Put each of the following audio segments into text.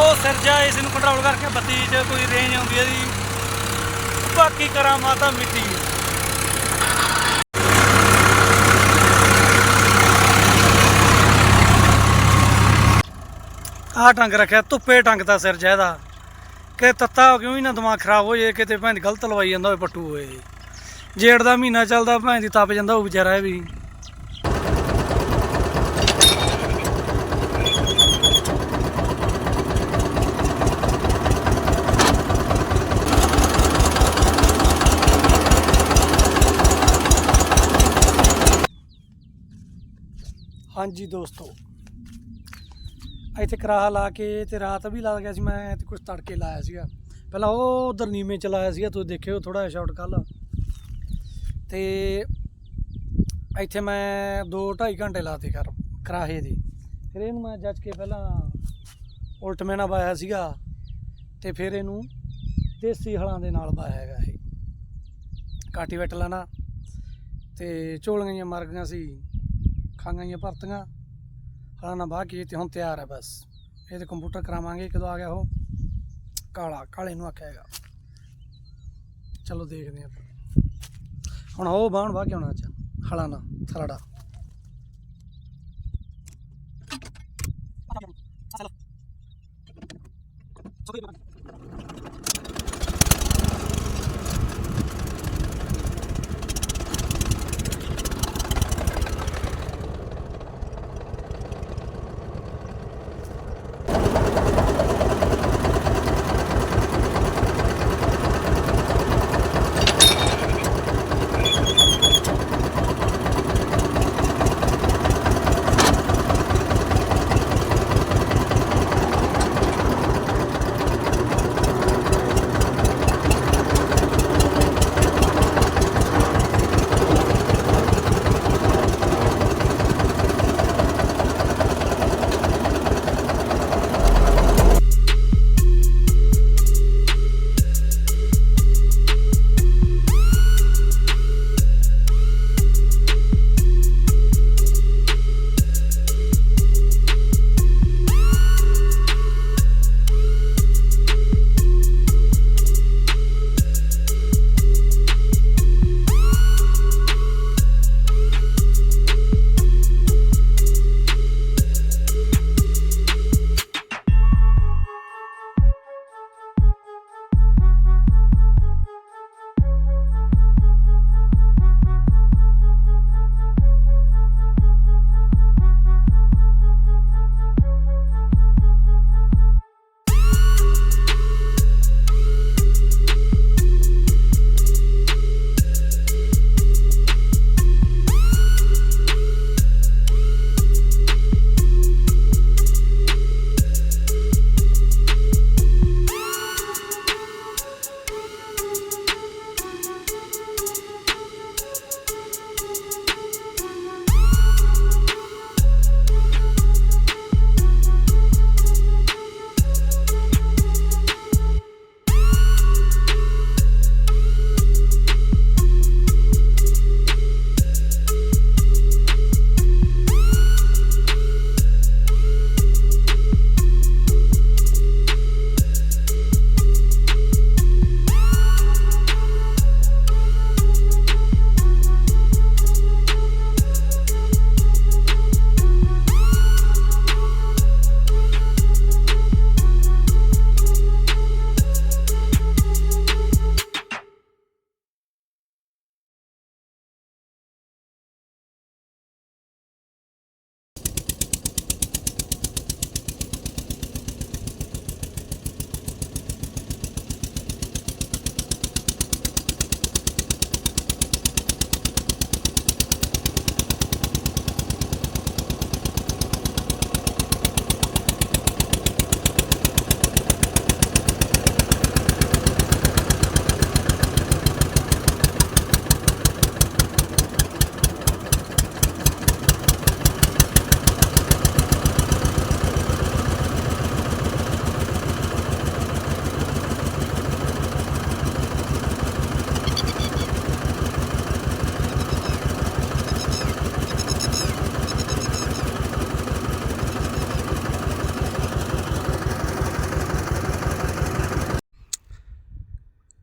ਉਹ ਸਿਰਜਾ ਇਸ ਨੂੰ ਕੰਟਰੋਲ ਕਰਕੇ ਬੱਤੀ 'ਚ ਕੋਈ ਰੇਂਜ ਆਉਂਦੀ ਹੈ ਦੀ ਬਾਕੀ ਕਰਾਂ ਮਾਤਾ ਮਿੱਟੀ। ਆਹ ਟੰਗ ਰੱਖਿਆ, ਧੁੱਪੇ ਟੰਗ ਦਾ ਸਿਰ ਇਹਦਾ। ਕਿ ਤੱਤਾ ਕਿਉਂ ਹੀ ਨਾ ਦਿਮਾਗ ਖਰਾਬ ਹੋ ਜਾਏ ਕਿਤੇ ਭੈਣ ਦੀ ਗਲਤ ਲਵਾਈ ਜਾਂਦਾ ਹੋਵੇ, ਪੱਟੂ ਹੋਏ। ਜੇੜ ਦਾ ਮਹੀਨਾ ਚੱਲਦਾ, ਭੈਣ ਦੀ ਤਪ ਜਾਂਦਾ ਉਹ ਵਿਚਾਰਾ ਵੀ। ਹਾਂਜੀ ਦੋਸਤੋ। ਇੱਥੇ ਕਰਾਹਾ ਲਾ ਕੇ ਤੇ ਰਾਤ ਵੀ ਲਾ ਗਿਆ ਸੀ, ਮੈਂ ਤੇ ਕੁਝ ਤੜਕੇ ਲਾਇਆ ਸੀਗਾ। ਪਹਿਲਾਂ ਉਹ ਉਧਰ ਨੀਵੇਂ ਚ ਲਾਇਆ ਸੀਗਾ, ਤੁਸੀਂ ਦੇਖਿਓ ਥੋੜਾ ਜਿਹਾ ਸ਼ਾਟ ਕੱਲ ਤੇ ਇੱਥੇ ਮੈਂ 2 2.5 ਘੰਟੇ ਲਾਤੇ ਕਰ ਕਰਾਹੇ ਦੇ। ਫਿਰ ਇਹਨੂੰ ਮੈਂ ਜੱਜ ਕੇ ਪਹਿਲਾਂ ਉਲਟ ਮੈਨਾ ਬਾਇਆ ਸੀਗਾ ਤੇ ਫਿਰ ਇਹਨੂੰ ਦੇਸੀ ਹਲਾਂ ਦੇ ਨਾਲ ਬਾਇਆ ਹੈਗਾ ਇਹ। ਕਾਟੀ ਵਟ ਲਾਣਾ ਤੇ ਝੋਲੀਆਂ ਜਿਹੀਆਂ ਮਰ ਗਈਆਂ ਸੀ। ਖਾਂ ਗਈਆਂ ਭਰਤੀਆਂ। ਹਲਾਣਾ ਬਾਹ ਕੀ ਤੇ ਹੁਣ ਤਿਆਰ ਹੈ ਬਸ। ਇਹ ਇਹਦੇ ਕੰਪਿਊਟਰ ਕਰਾਵਾਂਗੇ, ਕਦੋਂ ਆ ਗਿਆ ਉਹ? ਕਾਲਾ, ਕਾਲੇ ਨੂੰ ਆਖਿਆ ਹੈਗਾ। ਚਲੋ ਦੇਖਦੇ ਆਪਾਂ ਹੁਣ ਉਹ ਬਾਣ ਵਾਹ ਕੇ ਆਉਣਾ ਚ ਹਲਾਣਾ ਥਲੜਾ ਸੋਕੇ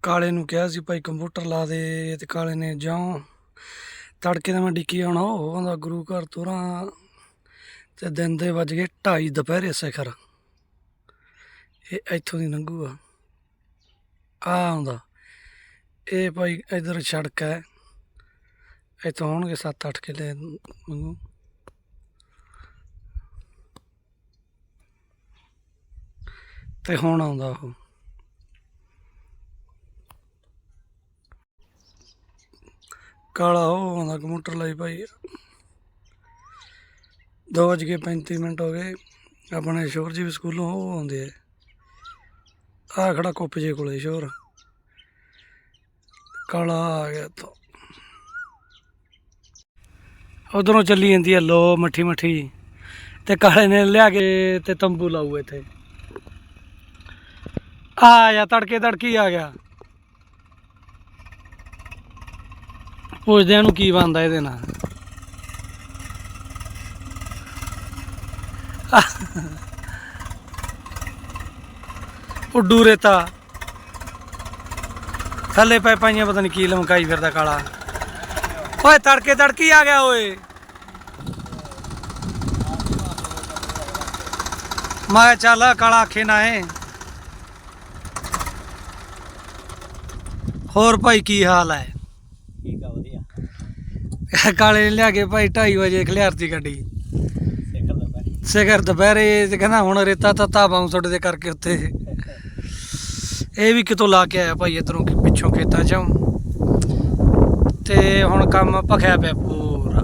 ਕਾਲੇ ਨੂੰ ਕਿਹਾ ਸੀ, ਭਾਈ ਕੰਪਿਊਟਰ ਲਾ ਦੇ ਤੇ ਕਾਲੇ ਨੇ ਜਿਉਂ ਤੜਕੇ ਦਾ ਮੈਂ ਡਿੱਕੀ ਆਉਣਾ, ਉਹ ਆਉਂਦਾ ਗੁਰੂ ਘਰ ਤੁਰਾਂ। ਤੇ ਦਿਨ ਦੇ ਵੱਜ ਗਏ 2:30 ਦੁਪਹਿਰੇ ਸਿਖਰ। ਇਹ ਇੱਥੋਂ ਦੀ ਲੰਘੂਗਾ। ਆ ਆਉਂਦਾ। ਇਹ ਭਾਈ ਇਧਰ ਸੜਕ ਹੈ। ਇੱਥੋਂ ਹੋਣਗੇ 7-8 ਕਿਲੇ ਮੰਗੂ ਤੇ ਹੁਣ ਆਉਂਦਾ ਉਹ। ਕਾਲਾ ਉਹ ਆਉਂਦਾ ਕੰਪਿਊਟਰ ਲਈ ਭਾਈ। ਦੋ ਵੱਜ ਕੇ 35 ਮਿੰਟ ਹੋ ਗਏ। ਆਪਣੇ ਸ਼ੋਰ ਜੀ ਵੀ ਸਕੂਲੋਂ ਉਹ ਆਉਂਦੇ ਆ। ਆ ਖੜਾ ਕੁੱਪ ਜੇ ਕੋਲੇ ਸ਼ੋਰ। ਕਾਲਾ ਆ ਗਿਆ ਤੋਂ ਉਧਰੋਂ ਚੱਲੀ ਜਾਂਦੀ ਹੈ ਲੋ ਮੱਠੀ ਮੱਠੀ। ਤੇ ਕਾਲੇ ਨੇ ਲਿਆ ਕੇ ਤੇ ਤੰਬੂ ਲਾਊ ਇੱਥੇ। ਆ ਜਾ, ਤੜਕੇ ਤੜਕੀ ਆ ਗਿਆ। ਪੁੱਛਦੇ ਆ ਨੂੰ ਕੀ ਬੰਦਾ ਇਹਦੇ ਨਾਲ। ਉੱਡੂ ਰੇਤਾ ਥੱਲੇ ਪੈ ਪਾਈਆਂ ਪਤਾ ਨਹੀਂ ਕੀ ਲਮਕਾਈ ਫਿਰਦਾ ਕਾਲਾ। ਓਏ ਤੜਕੇ ਤੜਕੀ ਆ ਗਿਆ ਓਏ। ਮੈਂ ਚੱਲ ਕਾਲਾ ਆਖੇ ਨਾ ਏ ਹੋਰ ਭਾਈ ਕੀ ਹਾਲ ਹੈ? ਕਾਲੇ ਨੇ ਲਿਆ ਕੇ ਭਾਈ 2:30 ਵਜੇ ਖਲਿਆਰਤੀ ਗੱਡੀ। ਸਿਖਰ ਦੁਪਹਿਰੇ ਤੇ ਕਹਿੰਦਾ ਹੁਣ ਰੇਤਾ ਤੱਤਾ ਪਾਉਂ ਤੁਹਾਡੇ ਦੇ ਕਰਕੇ ਉੱਤੇ ਇਹ ਵੀ ਕਿਤੋਂ ਲਾ ਕੇ ਆਇਆ ਭਾਈ ਇਧਰੋਂ ਪਿੱਛੋਂ ਖੇਤਾਂ ਚੋਂ। ਤੇ ਹੁਣ ਕੰਮ ਭਖਿਆ ਪਿਆ ਪੂਰਾ।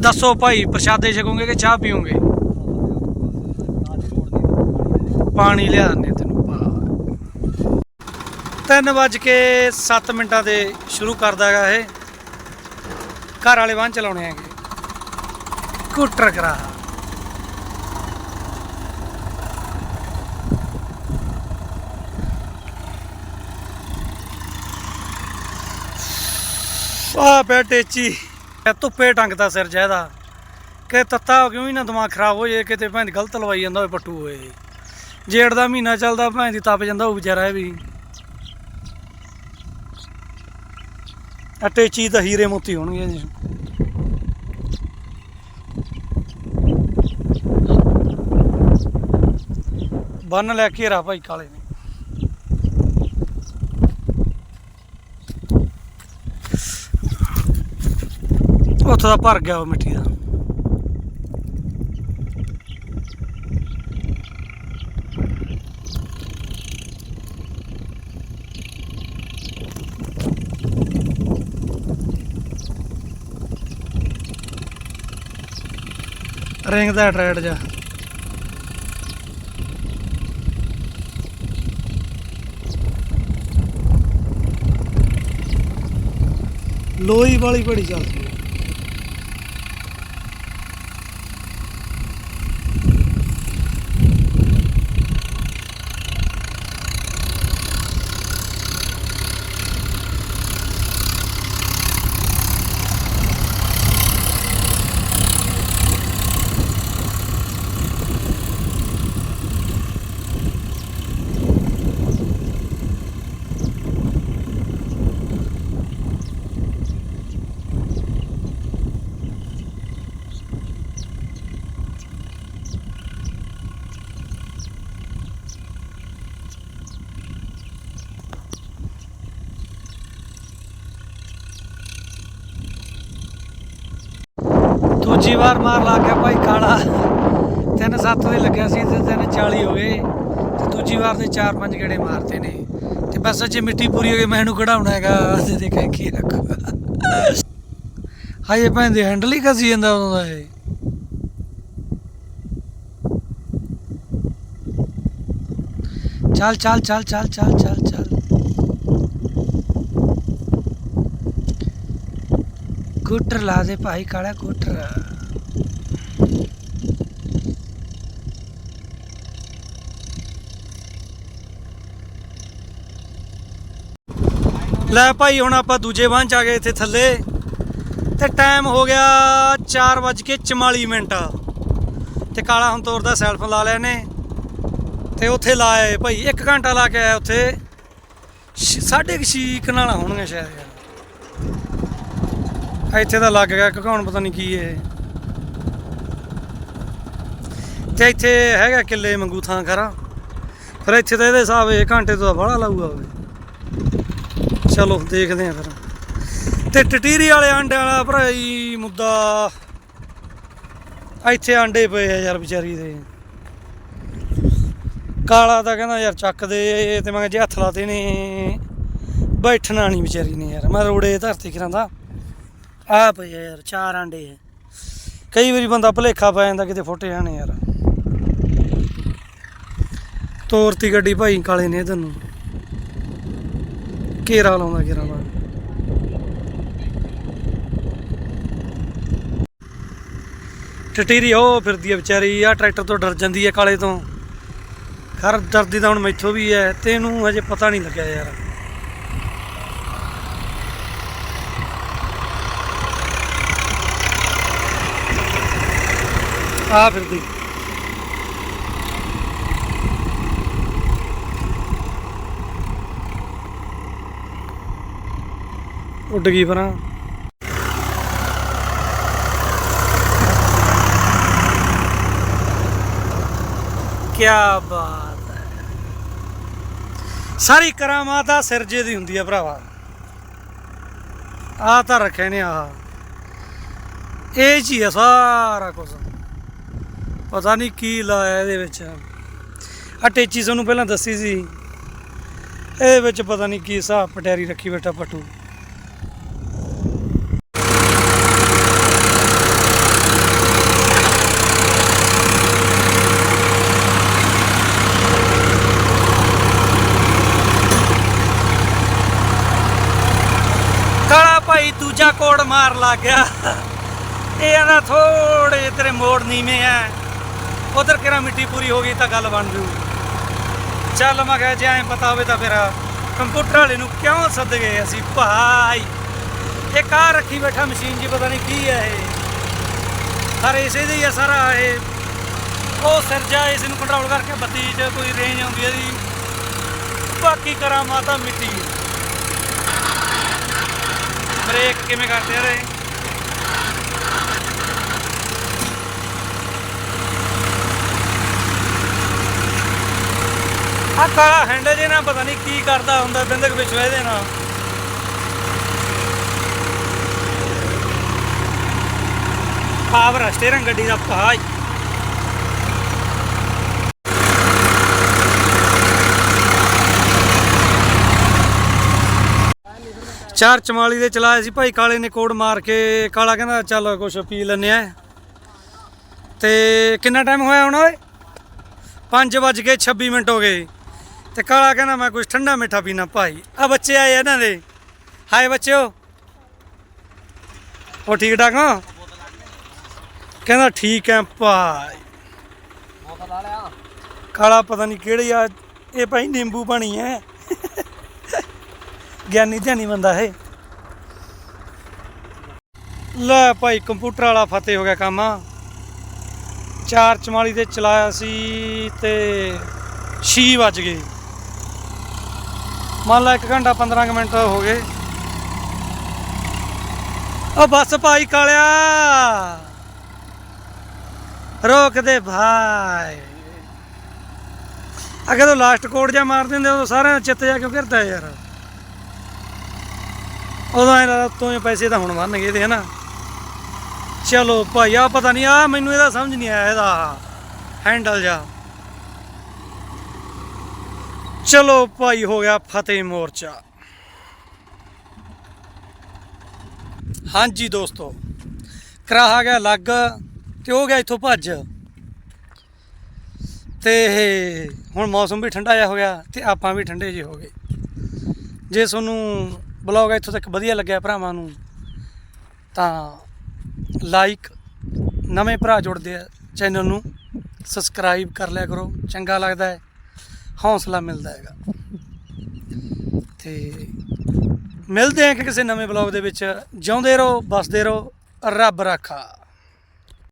ਦੱਸੋ ਭਾਈ, ਪ੍ਰਸ਼ਾਦੇ ਛਕੋਗੇ ਕਿ ਚਾਹ ਪੀਓਗੇ? ਪਾਣੀ ਲਿਆ ਦਿੰਦੇ ਤੈਨੂੰ, ਪਾ। ਤਿੰਨ ਵੱਜ ਕੇ 7 ਮਿੰਟਾਂ ਦੇ ਸ਼ੁਰੂ ਕਰਦਾ ਹੈਗਾ ਇਹ। ਘਰ ਵਾਲੇ ਵਾਹਨ ਚਲਾਉਣੇ ਹੈਗੇ। ਸਕੂਟਰ ਕਰਾ। ਆ ਪਿਆ ਟੇਚੀ। ਇਹ ਧੁੱਪੇ ਟੰਗਦਾ ਸਿਰ ਜਾਇਦਾ ਕਿ ਤੱਤਾ ਹੋ ਕਿਉਂ ਹੀ ਨਾ ਦਿਮਾਗ ਖਰਾਬ ਹੋ ਜੇ, ਕਿਤੇ ਭੈਣ ਗਲਤ ਲਵਾਈ ਜਾਂਦਾ ਹੋਵੇ ਪੱਟੂ ਹੋਏ। ਜੇੜ ਦਾ ਮਹੀਨਾ ਚੱਲਦਾ, ਭੈਣ ਦੀ ਤਪ ਜਾਂਦਾ ਉਹ ਵਿਚਾਰਾ ਵੀ। ਆ ਟੇਚੀ ਤਾਂ ਹੀਰੇ ਮੋਤੀ ਹੋਣਗੇ ਜੀ। ਬੰਨ ਲੈ ਕੇ ਰਾ ਭਾਈ ਕਾਲੇ ਨੇ। ਉੱਥੋਂ ਦਾ ਭਰ ਗਿਆ ਉਹ ਮਿੱਟੀ ਦਾ। ਰਿੰਗ ਦਾ ਟਰੈਡ ਜਾ। ਲੋਈ ਵਾਲੀ ਬੜੀ ਚੱਲਦੀ ਹੈ ਦੂਜੀ ਵਾਰ ਮਾਰ ਲਾ ਗਿਆ ਭਾਈ ਕਾਲਾ। ਤਿੰਨ ਸੱਤ ਦੇ ਲੱਗਿਆ ਸੀ ਤੇ ਤਿੰਨ 40 ਹੋ ਗਏ। ਤੇ ਦੂਜੀ ਵਾਰ ਦੇ ਚਾਰ ਪੰਜ ਗੇੜੇ ਮਾਰਤੇ ਨੇ। ਤੇ ਬਸ ਜੇ ਮਿੱਟੀ ਪੂਰੀ ਹੋ ਗਈ, ਮੈਂ ਇਹਨੂੰ ਕਢਾਉਣਾ ਹੈਗਾ। ਤੇ ਦੇਖਾਂ ਕੀ ਰੱਖੂਗਾ ਹਾਏ ਭੈਣ ਦੇ ਹੈਂਡਲ ਹੀ ਕਸੀ ਜਾਂਦਾ ਉਦੋਂ ਦਾ ਇਹ। ਚੱਲ ਚੱਲ ਚੱਲ ਚੱਲ ਚੱਲ ਚੱਲ ਚੱਲ। ਕੁੱਟਰ ਲਾ ਦੇ ਭਾਈ ਕਾਲਾ ਕੁੱਟਰ। ਲੈ ਭਾਈ, ਹੁਣ ਆਪਾਂ ਦੂਜੇ ਵਾਹਨ ਆ ਗਏ ਇੱਥੇ ਥੱਲੇ। ਤੇ ਟਾਈਮ ਹੋ ਗਿਆ 4:44 ਮਿੰਟ। ਤੇ ਕਾਲਾ ਹੁਣ ਤੋਰਦਾ ਸੈਲਫ ਲਾ ਲਿਆ ਨੇ ਤੇ ਉੱਥੇ ਲਾਏ ਭਾਈ 1 ਘੰਟਾ ਲਾ ਕੇ ਆਇਆ ਉੱਥੇ। ਛ- ਸਾਢੇ ਕੁ ਛੇ ਕਨਾਲਾਂ ਹੋਣਗੀਆਂ ਸ਼ਾਇਦ। ਯਾਰ ਇੱਥੇ ਤਾਂ ਲੱਗ ਗਿਆ ਕਕਾਉਣ ਪਤਾ ਨਹੀਂ ਕੀ ਇਹ। ਤੇ ਇੱਥੇ ਹੈਗਾ ਕਿੱਲੇ ਮੰਗੂ ਥਾਂ ਖਰਾ। ਫਿਰ ਇੱਥੇ ਤਾਂ ਇਹਦੇ ਹਿਸਾਬ ਇਹ ਘੰਟੇ ਤੋਂ ਬੜਾ ਲਾਊਗਾ ਹੋਵੇ ਚਲੋ ਦੇਖਦੇ ਆ ਫਿਰ। ਤੇ ਟਟੀਰੀ ਵਾਲੇ ਆਂਡੇ ਵਾਲਾ ਭਰਾ ਮੁੱਦਾ ਇੱਥੇ ਆਂਡੇ ਪਏ ਆ ਯਾਰ ਵਿਚਾਰੀ ਦੇ। ਕਾਲਾ ਤਾਂ ਕਹਿੰਦਾ ਯਾਰ ਚੱਕ ਦੇ ਤੇ ਮੈਂ ਕਿਹਾ ਜੇ ਹੱਥ ਲਾਤੇ ਨੇ, ਬੈਠਣਾ ਨਹੀਂ ਵਿਚਾਰੀ ਨੇ ਯਾਰ। ਮੈਂ ਰੋੜੇ ਧਰਤੀ ਕਰਾਂਦਾ। ਆ ਪਏ ਆ ਯਾਰ, ਚਾਰ ਆਂਡੇ ਆ। ਕਈ ਵਾਰੀ ਬੰਦਾ ਭੁਲੇਖਾ ਪੈ ਜਾਂਦਾ, ਕਿਤੇ ਫੁੱਟ ਜਾਣੇ ਯਾਰ। ਤੋਰਤੀ ਗੱਡੀ ਭਾਈ ਕਾਲੇ ਨੇ ਇਧਰ ਘੇਰਾ ਲਾਉਂਦਾ, ਘੇਰਾ ਲਾ ਟਟੀਰੀ ਉਹ ਫਿਰਦੀ ਹੈ ਵਿਚਾਰੀ ਆ ਟਰੈਕਟਰ ਤੋਂ ਡਰ ਜਾਂਦੀ ਹੈ ਕਾਲੇ ਤੋਂ। ਖਰ ਡਰਦੀ ਤਾਂ ਹੁਣ ਮੈਥੋਂ ਵੀ ਹੈ ਤੇ ਇਹਨੂੰ ਹਜੇ ਪਤਾ ਨਹੀਂ ਲੱਗਿਆ ਯਾਰ। ਆ ਫਿਰਦੀ। ਉੱਡ ਗਈ ਪਰਾਂ ਕੀ ਬਾਤ ਹੈ। ਸਾਰੀ ਕਰਾਮਾਤ ਆ ਸਿਰਜੇ ਦੀ ਹੁੰਦੀ ਆ ਭਰਾਵਾ। ਆ ਤਾਂ ਰੱਖੇ ਨੇ ਆਹ। ਇਹ ਜੀ ਆ ਸਾਰਾ ਕੁਝ ਪਤਾ ਨਹੀਂ ਕੀ ਲਾਇਆ ਇਹਦੇ ਵਿੱਚ। ਆ ਟੇਚੀ ਤੁਹਾਨੂੰ ਪਹਿਲਾਂ ਦੱਸੀ ਸੀ। ਇਹਦੇ ਵਿੱਚ ਪਤਾ ਨਹੀਂ ਕੀ ਹਿਸਾਬ ਪਟਿਆਰੀ ਰੱਖੀ ਬੈਠਾ ਪਟੂ ਕਾਲਾ ਭਾਈ ਦੂਜਾ ਮਾਰ ਲੱਗ ਗਿਆ। ਇਹ ਆਂਦਾ ਥੋੜੇ ਤੇਰੇ ਮੋੜ ਨੀਵੇਂ ਐ। ਉਧਰ ਕਿਹੜਾ ਮਿੱਟੀ ਪੂਰੀ ਹੋ ਗਈ ਤਾਂ ਗੱਲ ਬਣ ਜੂ। ਚੱਲ ਮੈਂ ਕਿਹਾ, ਜੇ ਐਂ ਪਤਾ ਹੋਵੇ ਤਾਂ ਫਿਰ ਕੰਪਿਊਟਰ ਵਾਲੇ ਨੂੰ ਕਿਉਂ ਸੱਦ ਗਏ ਅਸੀਂ ਭਾਈ? ਇਹ ਕਾਰ ਰੱਖੀ ਬੈਠਾ ਮਸ਼ੀਨ ਜੀ, ਪਤਾ ਨਹੀਂ ਕੀ ਹੈ ਇਹ। ਹਰ ਇਸੇ ਦੇ ਹੀ ਸਾਰਾ ਇਹ। ਉਹ ਸਿਰਜਾ ਇਸ ਨੂੰ ਕੰਟਰੋਲ ਕਰਕੇ ਬੱਤੀ 'ਚ ਕੋਈ ਰੇਂਜ ਆਉਂਦੀ ਹੈ ਦੀ ਬਾਕੀ ਕਰਾਂ ਮਾਤਾ ਮਿੱਟੀ। ਬ੍ਰੇਕ ਕਿਵੇਂ ਕਰਦੇ ਆ ਰੇ ਆ ਕਾਲਾ ਹੈਂਡਲ ਜੇ ਨਾ ਪਤਾ ਨਹੀਂ ਕੀ ਕਰਦਾ ਹੁੰਦਾ, ਬਿੰਦਕ ਵਿੱਚ ਇਹਦੇ ਨਾਲ ਪਾਵਰ ਸਟੀਅਰਿੰਗ ਗੱਡੀ ਦਾ ਭਾਈ। ਚਾਰ ਚਮਾਲੀ ਦੇ ਚਲਾਏ ਸੀ ਭਾਈ ਕਾਲੇ ਨੇ ਕੋਡ ਮਾਰ ਕੇ ਕਾਲਾ ਕਹਿੰਦਾ ਚੱਲ ਕੁਛ ਪੀ ਲੈਨੇ ਆ। ਤੇ ਕਿੰਨਾ ਟਾਈਮ ਹੋਇਆ ਹੁਣ ਓਏ? 5 ਵੱਜ ਕੇ 26 ਮਿੰਟ ਹੋ ਗਏ। ਤੇ ਕਾਲਾ ਕਹਿੰਦਾ ਮੈਂ ਕੁਛ ਠੰਡਾ ਮਿੱਠਾ ਪੀਣਾ ਭਾਈ। ਆ ਬੱਚੇ ਆਏ ਇਹਨਾਂ ਦੇ। ਹਾਏ ਬੱਚਿਓ। ਉਹ ਠੀਕ ਠਾਕ ਹੋ? ਕਹਿੰਦਾ ਠੀਕ ਐ ਭਾਈ। ਕਾਲਾ ਪਤਾ ਨਹੀਂ ਕਿਹੜੀ ਆ ਇਹ ਭਾਈ ਨਿੰਬੂ ਪਾਣੀ ਐ ਗਿਆਨੀ ਧਿਆਨੀ ਬੰਦਾ ਇਹ। ਲੈ ਭਾਈ, ਕੰਪਿਊਟਰ ਵਾਲਾ ਫਤਿਹ ਹੋ ਗਿਆ ਕੰਮ। 444 ਤੇ ਚਲਾਇਆ ਸੀ ਤੇ 6 ਵੱਜ ਗਏ। ਮੰਨ ਲਾ 1 ਘੰਟਾ 15 ਕੁ ਮਿੰਟ ਹੋ ਗਏ। ਉਹ ਬੱਸ ਭਾਈ ਕਾਲਿਆ। ਰੋਕ ਦੇ ਭਾਈ। ਆ ਕਦੋਂ ਲਾਸਟ ਕੋਡ ਜਾ ਮਾਰ ਦਿੰਦੇ ਉਦੋਂ ਸਾਰਿਆਂ ਦਾ ਚਿੱਤ ਜਾ ਕਿਉਂ ਕਰਦਾ ਯਾਰ? ਉਦੋਂ ਇਹਨਾਂ ਦਾ ਤੋਂ ਪੈਸੇ ਤਾਂ ਹੁਣ ਮੰਨਗੇ ਇਹਦੇ ਹਨਾ। ਚਲੋ ਭਾਈ ਆ ਪਤਾ ਨਹੀਂ ਆ ਮੈਨੂੰ ਇਹਦਾ ਸਮਝ ਨਹੀਂ ਆਇਆ ਇਹਦਾ। ਹੈਂਡਲ ਜਾ। ਚਲੋ ਭਾਈ, ਹੋ ਗਿਆ ਫਤਿਹ ਮੋਰਚਾ। ਹਾਂਜੀ ਦੋਸਤੋ, ਕਰਾਹਾ ਗਿਆ ਲੱਗ ਤੇ ਉਹ ਗਿਆ ਇੱਥੋਂ ਭੱਜ। ਤੇ ਹੁਣ ਮੌਸਮ ਵੀ ਠੰਡਾ ਜਿਹਾ ਹੋ ਗਿਆ ਤੇ ਆਪਾਂ ਵੀ ਠੰਡੇ ਜਿਹੇ ਹੋ ਗਏ। ਜੇ ਤੁਹਾਨੂੰ ਬਲੌਗ ਇੱਥੋਂ ਤੱਕ ਵਧੀਆ ਲੱਗਿਆ ਭਰਾਵਾਂ ਨੂੰ, ਤਾਂ ਲਾਈਕ ਨਵੇਂ ਭਰਾ ਜੁੜਦੇ ਆ ਚੈਨਲ ਨੂੰ ਸਬਸਕ੍ਰਾਈਬ ਕਰ ਲਿਆ ਕਰੋ, ਚੰਗਾ ਲੱਗਦਾ ਹੈ, ਹੌਸਲਾ ਮਿਲਦਾ ਹੈਗਾ। ਤੇ ਮਿਲਦੇ ਆ ਕਿ ਕਿਸੇ ਨਵੇਂ ਬਲੌਗ ਦੇ ਵਿੱਚ, ਜਿਉਂਦੇ ਰਹੋ ਬਸਦੇ ਰਹੋ, ਰੱਬ ਰਾਖਾ।